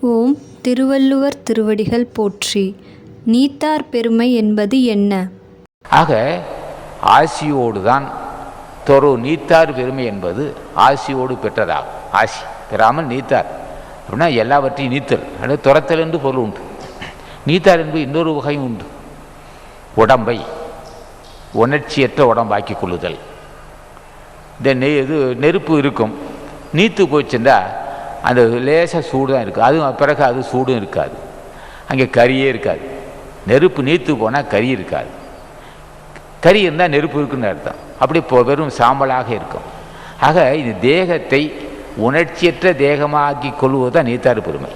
ஓம் திருவள்ளுவர் திருவடிகள் போற்றி. நீத்தார் பெருமை என்பது என்ன? ஆக ஆசியோடு தான் தொரு நீத்தார் பெருமை என்பது ஆசியோடு பெற்றதாகும். ஆசி பெறாமல் நீத்தார். அப்படின்னா எல்லாவற்றையும் நீத்தல். அல்லது துரத்தல் என்று பொருள் உண்டு. நீத்தார் என்பது இன்னொரு வகையும் உண்டு. உடம்பை உணர்ச்சியற்ற உடம்பாக்கி கொள்ளுதல். இந்த நெ இது நெருப்பு இருக்கும். நீத்து போச்சுன்னா அந்த லேசாக சூடு தான் இருக்குது அதுவும் பிறகு அது சூடும் இருக்காது. அங்கே கறியே இருக்காது. நெருப்பு நீத்து போனால் கறி இருக்காது. கறி இருந்தால் நெருப்பு இருக்குன்னு அர்த்தம். அப்படி இப்போ வெறும் சாம்பலாக இருக்கும். ஆக இந்த தேகத்தை உணர்ச்சியற்ற தேகமாக்கி கொள்வது தான் நீத்தாறு பெருமை